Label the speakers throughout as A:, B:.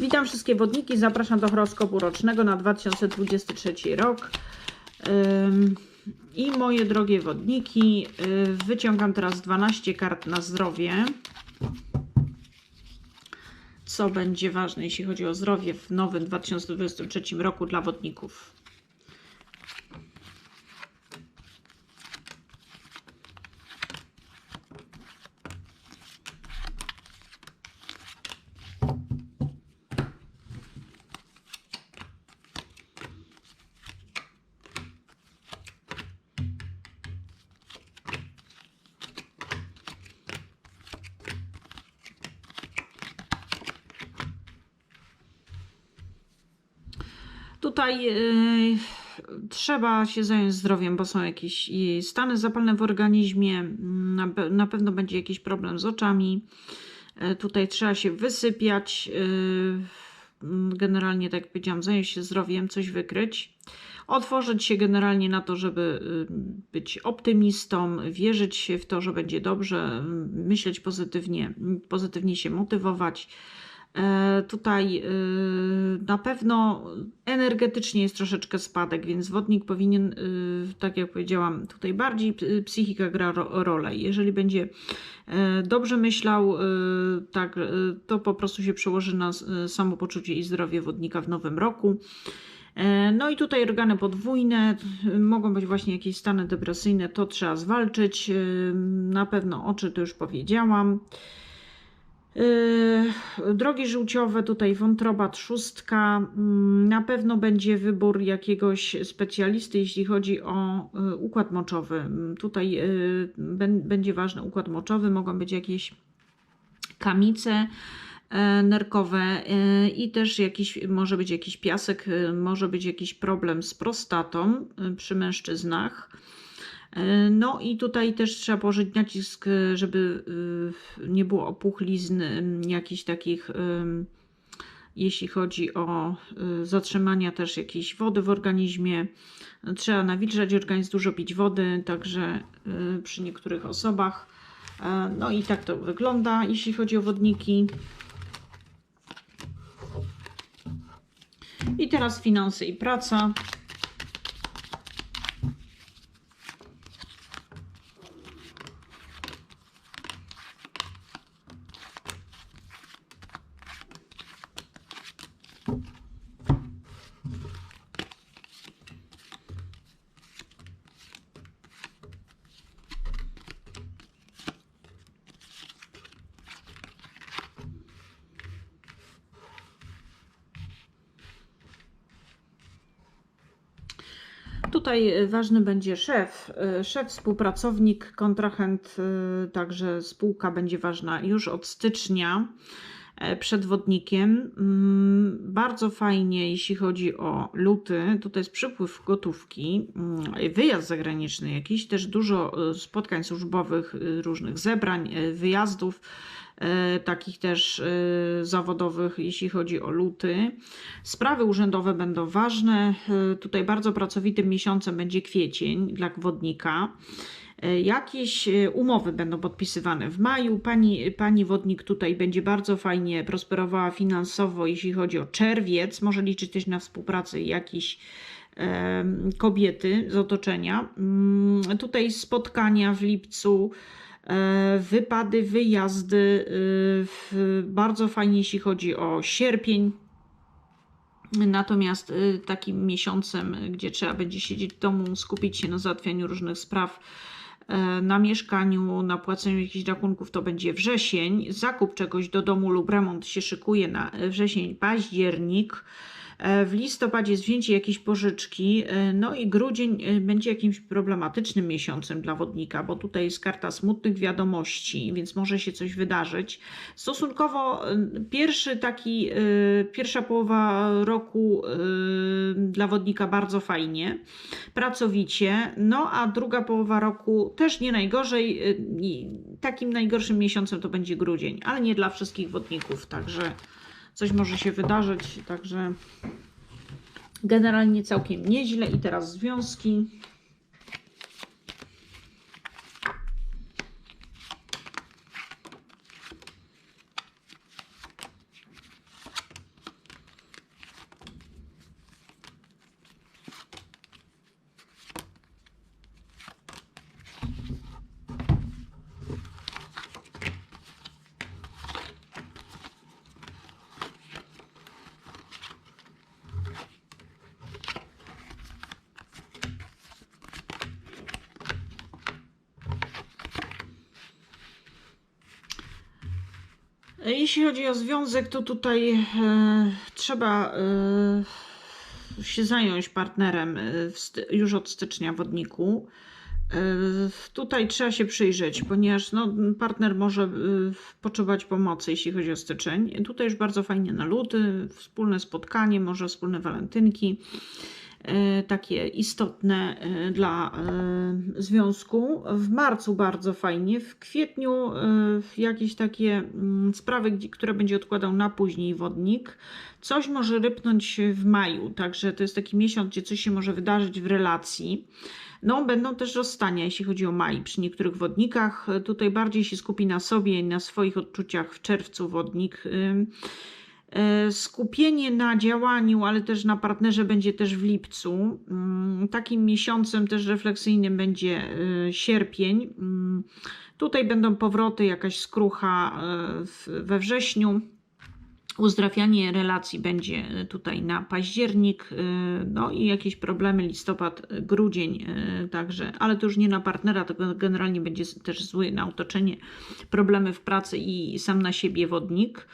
A: Witam wszystkie wodniki, zapraszam do horoskopu rocznego na 2023 rok. I moje drogie wodniki, y, wyciągam teraz 12 kart na zdrowie. Co będzie ważne, jeśli chodzi o zdrowie w nowym 2023 roku dla wodników? Tutaj y, trzeba się zająć zdrowiem, bo są jakieś stany zapalne w organizmie, mm, na, na pewno będzie jakiś problem z oczami. Y, tutaj trzeba się wysypiać. y, mm, generalnie, tak jak powiedziałam, zająć się zdrowiem, coś wykryć. Otworzyć się generalnie na to, żeby y, być optymistą, wierzyć w to, że będzie dobrze, y, myśleć pozytywnie, pozytywnie się motywować. E, Tutaj y, na pewno energetycznie jest troszeczkę spadek, więc wodnik powinien, y, tak jak powiedziałam, tutaj bardziej psychika gra ro- rolę. Jeżeli będzie e, dobrze myślał, tak, to po prostu się przełoży na samopoczucie i zdrowie wodnika w nowym roku. E, No i tutaj organy podwójne, mogą być właśnie jakieś stany depresyjne, to trzeba zwalczyć. Na pewno oczy to już powiedziałam. Yy, Drogi żółciowe, tutaj wątroba trzustka. Mm, Na pewno będzie wybór jakiegoś specjalisty, jeśli chodzi o y, układ moczowy. Mm, Tutaj y, bę- będzie ważny układ moczowy, mogą być jakieś kamice e, nerkowe e, i też jakiś, może być jakiś piasek, e, może być jakiś problem z prostatą przy mężczyznach. E, No i tutaj też trzeba położyć nacisk, e, żeby e, nie było opuchlizn, jakichś takich, jeśli chodzi o zatrzymania też jakiejś wody w organizmie. Trzeba nawilżać organizm, dużo pić wody, także przy niektórych osobach. No i tak to wygląda, jeśli chodzi o wodniki. I teraz finanse i praca. Tutaj ważny będzie szef, e, szef, współpracownik, kontrahent, e, także spółka będzie ważna już od stycznia e, przed wodnikiem. Mm, Bardzo fajnie, jeśli chodzi o luty. Tutaj jest przypływ gotówki, mm, wyjazd zagraniczny jakiś, też dużo e, spotkań służbowych, e, różnych zebrań, wyjazdów takich też zawodowych, jeśli chodzi o luty. Sprawy urzędowe będą ważne. Tutaj bardzo pracowitym miesiącem będzie kwiecień dla wodnika. E, Jakieś e, umowy będą podpisywane w maju. Pani, pani wodnik tutaj będzie bardzo fajnie prosperowała finansowo, jeśli chodzi o czerwiec. Może liczyć też na współpracę jakiejś em, kobiety z otoczenia. Mm, Tutaj spotkania w lipcu, e, wypady, wyjazdy. Bardzo fajnie, jeśli chodzi o sierpień. Natomiast takim miesiącem, gdzie trzeba będzie siedzieć w domu, skupić się na załatwianiu różnych spraw, na mieszkaniu, na płaceniu jakichś rachunków, to będzie wrzesień. Zakup czegoś do domu lub remont się szykuje na e, wrzesień, październik. E, W listopadzie zwzięcie jakiejś pożyczki, e, no i grudzień e, będzie jakimś problematycznym miesiącem dla wodnika, bo tutaj jest karta smutnych wiadomości, więc może się coś wydarzyć. Stosunkowo pierwszy taki, pierwsza połowa roku dla wodnika bardzo fajnie, pracowicie, no a druga połowa roku też nie najgorzej. Takim najgorszym miesiącem to będzie grudzień, ale nie dla wszystkich wodników, także coś może się wydarzyć, także generalnie całkiem nieźle. I teraz związki. Jeśli chodzi o związek, to tutaj e, trzeba e, się zająć partnerem e, już od stycznia wodniku. E, Tutaj trzeba się przyjrzeć, ponieważ no, partner może e, potrzebować pomocy, jeśli chodzi o styczeń. Tutaj już bardzo fajnie na luty, wspólne spotkanie, może wspólne walentynki e, takie istotne e, dla e, związku. W marcu bardzo fajnie, w kwietniu e, jakieś takie mm, sprawy, które będzie odkładał na później wodnik. Coś może rypnąć w maju, także to jest taki miesiąc, gdzie coś się może wydarzyć w relacji. No, będą też rozstania, jeśli chodzi o maj przy niektórych wodnikach. Tutaj bardziej się skupi na sobie i na swoich odczuciach w czerwcu wodnik. E, Skupienie na działaniu, ale też na partnerze będzie też w lipcu. Mm, Takim miesiącem też refleksyjnym będzie e, sierpień. Mm, Tutaj będą powroty, jakaś skrucha e, we wrześniu. Uzdrawianie relacji będzie tutaj na październik, no i jakieś problemy listopad, grudzień także, ale to już nie na partnera, to generalnie będzie też zły na otoczenie, problemy w pracy i sam na siebie wodnik.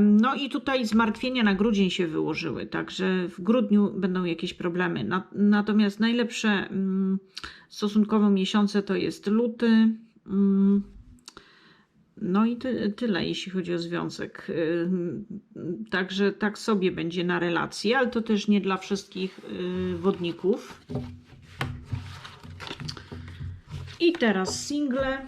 A: No i tutaj zmartwienia na grudzień się wyłożyły, także w grudniu będą jakieś problemy. Na- Natomiast najlepsze mm, stosunkowo miesiące to jest luty. mm, No i ty, tyle, jeśli chodzi o związek. Także tak sobie będzie na relacje, ale to też nie dla wszystkich y, wodników. I teraz single.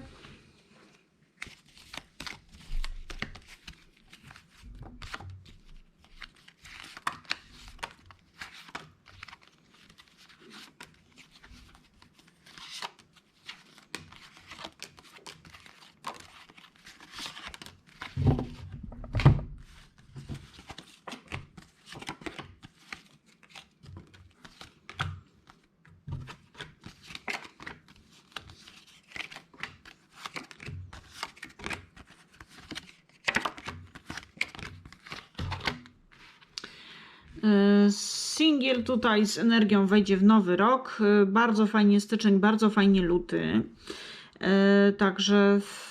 A: Singiel tutaj z energią wejdzie w nowy rok. Bardzo fajnie styczeń, bardzo fajnie luty. Y, Także w-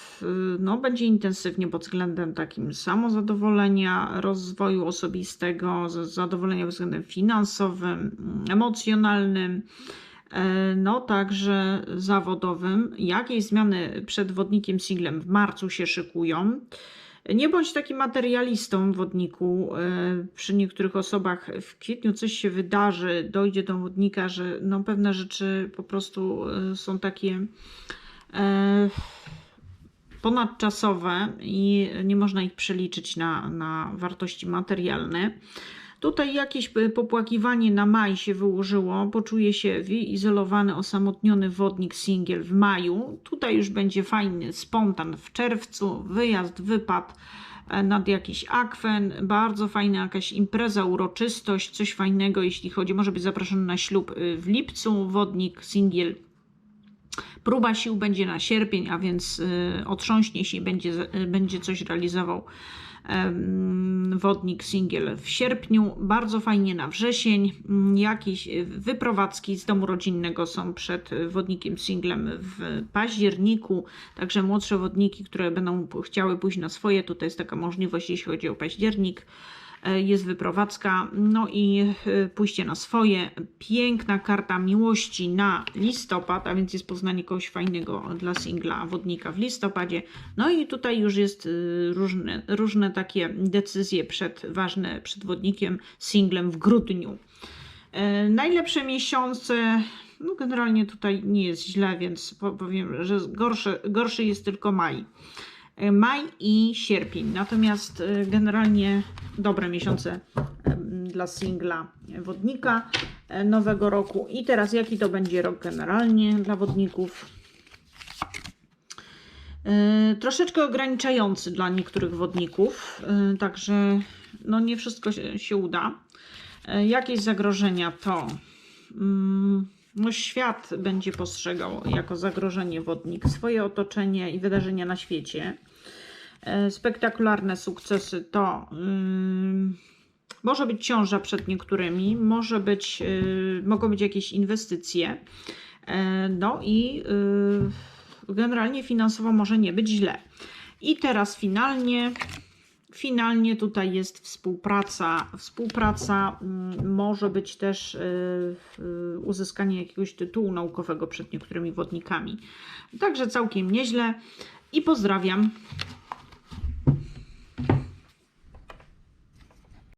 A: no, będzie intensywnie pod względem takim samozadowolenia, rozwoju osobistego, zadowolenia pod względem finansowym, emocjonalnym. y, No, także zawodowym. Jakieś zmiany przed wodnikiem singlem w marcu się szykują. Nie bądź takim materialistą wodniku. e, Przy niektórych osobach w kwietniu coś się wydarzy, dojdzie do wodnika, że no pewne rzeczy po prostu e, są takie e, ponadczasowe i nie można ich przeliczyć na, na wartości materialne. Tutaj jakieś p- popłakiwanie na maj się wyłożyło. Poczuje się wyizolowany, osamotniony wodnik singiel w maju. Tutaj już będzie fajny spontan w czerwcu, wyjazd, wypad e, nad jakiś akwen, bardzo fajna jakaś impreza, uroczystość, coś fajnego, jeśli chodzi, może być zaproszony na ślub y, w lipcu, wodnik singiel. Próba sił będzie na sierpień, a więc otrząśnie się i będzie, będzie coś realizował wodnik singiel w sierpniu. Bardzo fajnie na wrzesień. Mm, Jakieś y, wyprowadzki z domu rodzinnego są przed y, wodnikiem singlem w październiku. Także młodsze wodniki, które będą chciały pójść na swoje, tutaj jest taka możliwość, jeśli chodzi o październik. E, Jest wyprowadzka, no i e, pójście na swoje. Piękna karta miłości na listopad, a więc jest poznanie kogoś fajnego dla singla wodnika w listopadzie. No i tutaj już jest y, różne, różne takie decyzje przed, ważne przed wodnikiem, singlem w grudniu. E, Najlepsze miesiące, no generalnie tutaj nie jest źle, więc po- powiem, że gorszy, gorszy jest tylko maj. Maj i sierpień. Natomiast e, generalnie dobre miesiące dla singla wodnika e, nowego roku. I teraz jaki to będzie rok generalnie dla wodników? E, Troszeczkę ograniczający dla niektórych wodników, e, także no nie wszystko się, uda. Jakieś zagrożenia to mm, no świat będzie postrzegał jako zagrożenie wodnik, swoje otoczenie i wydarzenia na świecie. E, Spektakularne sukcesy to ym, może być ciąża przed niektórymi, może być, y, mogą być jakieś inwestycje. E, No i y, generalnie finansowo może nie być źle. I teraz finalnie, finalnie tutaj jest współpraca. Współpraca mm, może być też y, y, uzyskanie jakiegoś tytułu naukowego przed niektórymi wodnikami. Także całkiem nieźle i pozdrawiam.